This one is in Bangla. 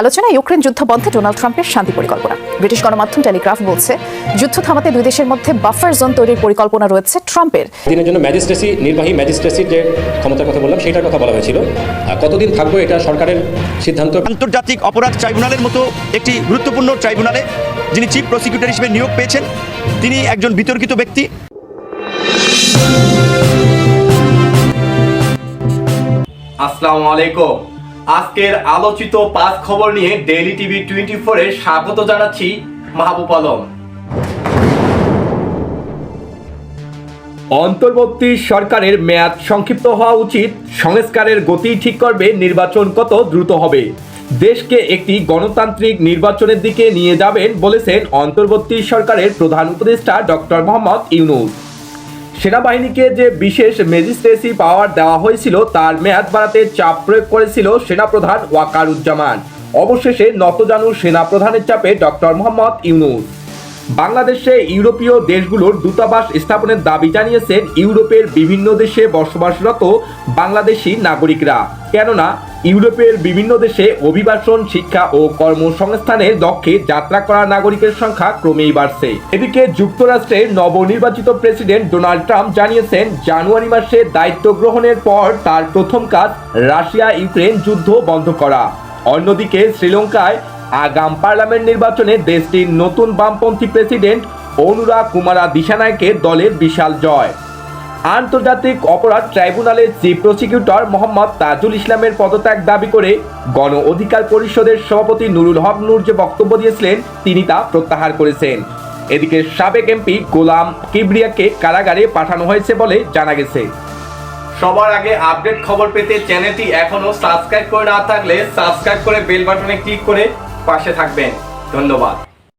আলোচনায় ইউক্রেন যুদ্ধ বন্ধে ডোনাল্ড ট্রাম্পের শান্তি পরিকল্পনা। ব্রিটিশ গণমাধ্যম টেলিগ্রাফ বলছে যুদ্ধ থামাতে দুই দেশের মধ্যে বাফার জোন তৈরির পরিকল্পনা রয়েছে ট্রাম্পের। দিনের জন্য ম্যাজিস্ট্রেসি নির্বাহী ম্যাজিস্ট্রেসির যে ক্ষমতার কথা বললাম সেটার কথা বলা হয়েছিল। আর কতদিন থাকব এটা সরকারের সিদ্ধান্ত? আন্তর্জাতিক অপরাধ ট্রাইব্যুনালের মতো একটি গুরুত্বপূর্ণ ট্রাইব্যুনালে যিনি চিফ প্রসিকিউটর হিসেবে নিয়োগ পেয়েছেন তিনি একজন বিতর্কিত ব্যক্তি। আসসালামু আলাইকুম। আজকের আলোচিত পাঁচ খবর নিয়ে ডেইলি টিভি টোয়েন্টি ফোরে স্বাগত জানাচ্ছি মাহবুব আলম। অন্তর্বর্তী সরকারের মেয়াদ সংক্ষিপ্ত হওয়া উচিত, সংস্কারের গতি ঠিক করবে, নির্বাচন কত দ্রুত হবে। দেশকে একটি গণতান্ত্রিক নির্বাচনের দিকে নিয়ে যাবেন বলেছেন অন্তর্বর্তী সরকারের প্রধান উপদেষ্টা ডক্টর মোহাম্মদ ইউনুস। সেনাবাহিনীকে যে বিশেষ ম্যাজিস্ট্রেসি পাওয়ার দেওয়া হয়েছিল, তার মেয়াদ বাড়াতে চাপ প্রয়োগ করেছিল সেনাপ্রধান ওয়াকারুজ্জামান। অবশেষে নতজানু সেনাপ্রধানের চাপে ডক্টর মোহাম্মদ ইউনুস। বাংলাদেশে ইউরোপীয় দেশগুলোর দূতাবাস স্থাপনের দাবি জানিয়েছেন ইউরোপের বিভিন্ন দেশে বসবাসরত বাংলাদেশি নাগরিকরা। কেননা, ইউরোপের বিভিন্ন দেশে অভিবাসন, শিক্ষা ও কর্মসংস্থানের লক্ষ্যে যাত্রা করা নাগরিকের সংখ্যা ক্রমেই বাড়ছে। এদিকে যুক্তরাষ্ট্রের নবনির্বাচিত প্রেসিডেন্ট ডোনাল্ড ট্রাম্প জানিয়েছেন, জানুয়ারি মাসে দায়িত্ব গ্রহণের পর তার প্রথম কাজ রাশিয়া ইউক্রেন যুদ্ধ বন্ধ করা। অন্যদিকে শ্রীলঙ্কায় আগাম পার্লামেন্ট নির্বাচনে দেশটির নতুন বামপন্থী প্রেসিডেন্ট অনুরা কুমারা দিশানায়কের দলের বিশাল জয়। আন্তর্জাতিক অপরাধ ট্রাইব্যুনালের চিফ প্রসিকিউটর মোহাম্মদ তাজুল ইসলামের পদত্যাগ দাবি করে গণ অধিকার পরিষদের সভাপতি নুরুল হক নূর যে বক্তব্য দিয়েছিলেন, তিনি তা প্রত্যাহার করেছেন। এদিকে সাবেক এমপি গোলাম কিবরিয়াকে কারাগারে পাঠানো হয়েছে বলে জানা গেছে। সবার আগে আপডেট খবর পেতে চ্যানেলটি এখনও সাবস্ক্রাইব করে না থাকলে সাবস্ক্রাইব করে বেল বাটনে ক্লিক করে পাশে থাকবেন। ধন্যবাদ।